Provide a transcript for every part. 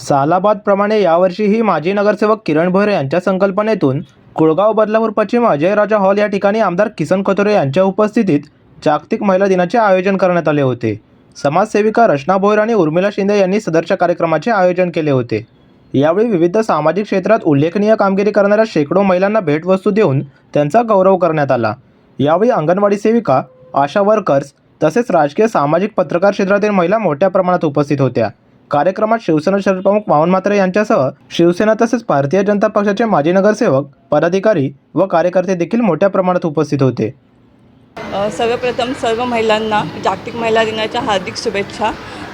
सालाबादप्रमाणे यावर्षीही माजी नगरसेवक किरण भोरे यांच्या संकल्पनेतून कुळगाव बदलापूर पश्चिम अजयराजा हॉल या ठिकाणी आमदार किसन कथोरे यांच्या उपस्थितीत जागतिक महिला दिनाचे आयोजन करण्यात आले होते. समाजसेविका रचना भोयर आणि उर्मिला शिंदे यांनी सदरच्या कार्यक्रमाचे आयोजन केले होते. यावेळी विविध सामाजिक क्षेत्रात उल्लेखनीय कामगिरी करणाऱ्या शेकडो महिलांना भेटवस्तू देऊन त्यांचा गौरव करण्यात आला. यावेळी अंगणवाडी सेविका आशा वर्कर्स तसेच राजकीय सामाजिक पत्रकार क्षेत्रातील महिला मोठ्या प्रमाणात उपस्थित होत्या. कार्यक्रमात शिवसेना शहरप्रमुख मावन म्हात्रे यांच्यासह शिवसेना तसेच भारतीय जनता पक्षाचे माजी नगरसेवक पदाधिकारी व कार्यकर्ते देखील मोठ्या प्रमाणात उपस्थित होते. सर्वप्रथम सर्व महिलांना जागतिक महिला दिनाच्या हार्दिक शुभेच्छा.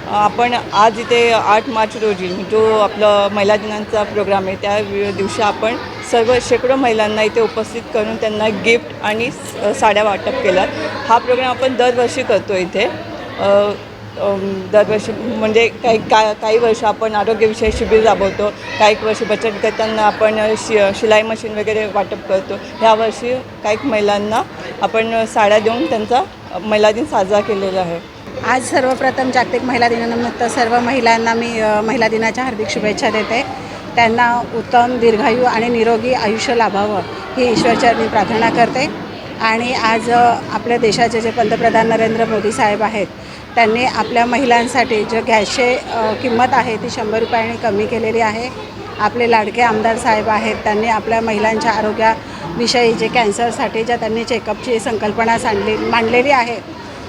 आपण आज इथे आठ मार्च रोजी जो आपलं महिला दिनांचा प्रोग्राम आहे त्या दिवशी आपण सर्व शेकडो महिलांना इथे उपस्थित करून त्यांना गिफ्ट आणि साड्या वाटप केल्यात. हा प्रोग्राम आपण दरवर्षी करतो इथे. दरवर्षी म्हणजे काही का काही वर्ष आपण आरोग्यविषयक शिबिर राबवतो काही वर्षी बचत गटांना आपण शि शिलाई मशीन वगैरे वाटप करतो. ह्या वर्षी काही महिलांना आपण साड्या देऊन त्यांचा महिला दिन साजरा केलेला आहे. आज सर्वप्रथम जागतिक महिला दिनानिमित्त सर्व महिलांना मी महिला दिनाच्या हार्दिक शुभेच्छा देते. त्यांना उत्तम दीर्घायू आणि निरोगी आयुष्य लाभावं ही ईश्वरचरणी प्रार्थना करते. आणि आज आपल्या देशाचे जे पंतप्रधान नरेंद्र मोदी साहेब आहेत त्यांनी आपल्या महिलांसाठी जे गॅसचे किंमत आहे ती शंभर रुपयाने कमी केलेली आहे. आपले लाडके आमदार साहेब आहेत त्यांनी आपल्या महिलांच्या आरोग्याविषयी जे कॅन्सरसाठी ज्या त्यांनी चेकअपची संकल्पना सांडली मांडलेली आहे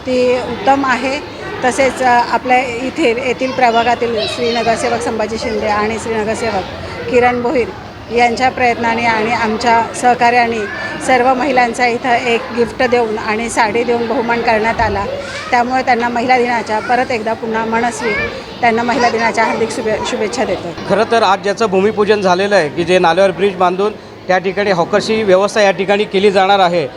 ती उत्तम आहे. तसेच आपल्या इथे येथील प्रभागातील श्रीनगरसेवक संभाजी शिंदे आणि श्रीनगरसेवक किरण भोईर यांच्या प्रयत्नाने आणि आमच्या सहकार्याने सर्व महिलांचा इथं एक गिफ्ट देऊन आणि साडी देऊन बहुमान करण्यात आला. त्यामुळे त्यांना महिला दिनाच्या परत एकदा पुन्हा मनस्वी त्यांना महिला दिनाच्या हार्दिक शुभे शुभेच्छा देतो. खरं तर आज ज्याचं भूमिपूजन झालेलं आहे की जे नाल्यावर ब्रिज बांधून त्या ठिकाणी हॉकरची व्यवस्था या ठिकाणी केली जाणार आहे.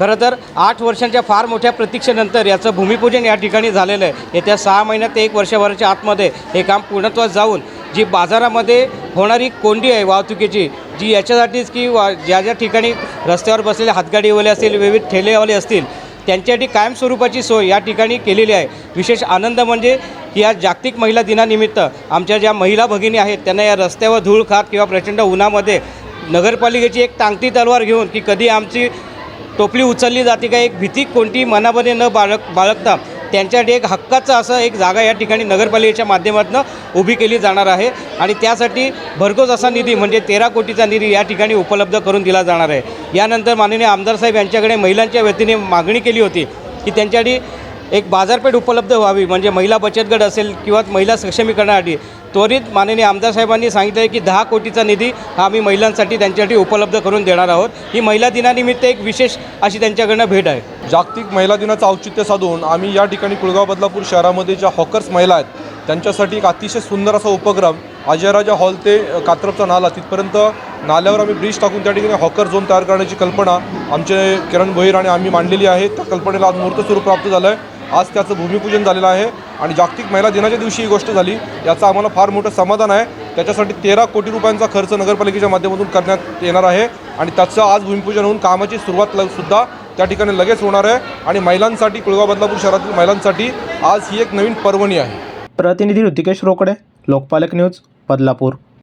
खरं तर आठ वर्षांच्या फार मोठ्या प्रतीक्षेनंतर याचं भूमिपूजन या ठिकाणी झालेलं आहे. येत्या सहा महिन्यात ते एक वर्षभराच्या आतमध्ये हे काम पूर्णत्वास जाऊन जी बाजारामध्ये होणारी कोंडी आहे वाहतुकीची जी याच्यासाठीच की वा ज्या ज्या ठिकाणी रस्त्यावर बसलेले हातगाडीवाले असतील विविध ठेलेवाले असतील त्यांच्यासाठी कायमस्वरूपाची सोय या ठिकाणी केलेली आहे. विशेष आनंद म्हणजे की या जागतिक महिला दिनानिमित्त आमच्या ज्या महिला भगिनी आहेत त्यांना या रस्त्यावर धूळ खात किंवा प्रचंड उन्हामध्ये नगरपालिकेची एक टांगती तलवार घेऊन की कधी आमची टोपली उचलली जाते का एक भीती कोणती मनामध्ये न बाळग बाळगता त्यांच्यासाठी एक हक्काचं असं एक जागा या ठिकाणी नगरपालिकेच्या माध्यमातून उभी केली जाणार आहे. आणि त्यासाठी भरघोस असा निधी म्हणजे तेरा कोटीचा निधी या ठिकाणी उपलब्ध करून दिला जाणार आहे. यानंतर माननीय आमदार साहेब यांच्याकडे महिलांच्या वतीने मागणी केली होती की त्यांच्यासाठी एक बाजारपेठ उपलब्ध व्हावी म्हणजे महिला बचत गट असेल किंवा महिला सक्षमीकरणासाठी. त्वरित माननीय आमदार साहेबांनी सांगितलं आहे की दहा कोटीचा निधी हा आम्ही महिलांसाठी त्यांच्यासाठी उपलब्ध करून देणार आहोत. ही महिला दिनानिमित्त एक विशेष अशी त्यांच्याकडनं भेट आहे. जागतिक महिला दिनाचं औचित्य साधून आम्ही या ठिकाणी कुळगाव बदलापूर शहरामध्ये ज्या हॉकर्स महिला आहेत त्यांच्यासाठी एक अतिशय सुंदर असा उपक्रम अजयराजा हॉल ते कात्रपचा नाला तिथपर्यंत नाल्यावर आम्ही ब्रिज टाकून त्या ठिकाणी हॉकर झोन तयार करण्याची कल्पना आमचे किरण भोईर आणि आम्ही मांडलेली आहे. त्या कल्पनेला आज मूर्त स्वरूप प्राप्त झालं आहे आज त्याचं भूमिपूजन झालेलं आहे आणि जागतिक महिला दिनाच्या दिवशी ही गोष्ट झाली. याचं आम्हाला फार मोठं समाधान आहे. त्याच्यासाठी तेरा कोटी रुपयांचा खर्च नगरपालिकेच्या माध्यमातून करण्यात येणार आहे आणि त्याचं आज भूमिपूजन होऊन कामाची सुरुवात ल सुद्धा त्या ठिकाणी लगेच होणार आहे. आणि महिलांसाठी कुळगाव बदलापूर शहरातील महिलांसाठी आज ही एक नवीन पर्वणी आहे. प्रतिनिधी ऋतिकेश रोकडे लोकपालक न्यूज बदलापूर.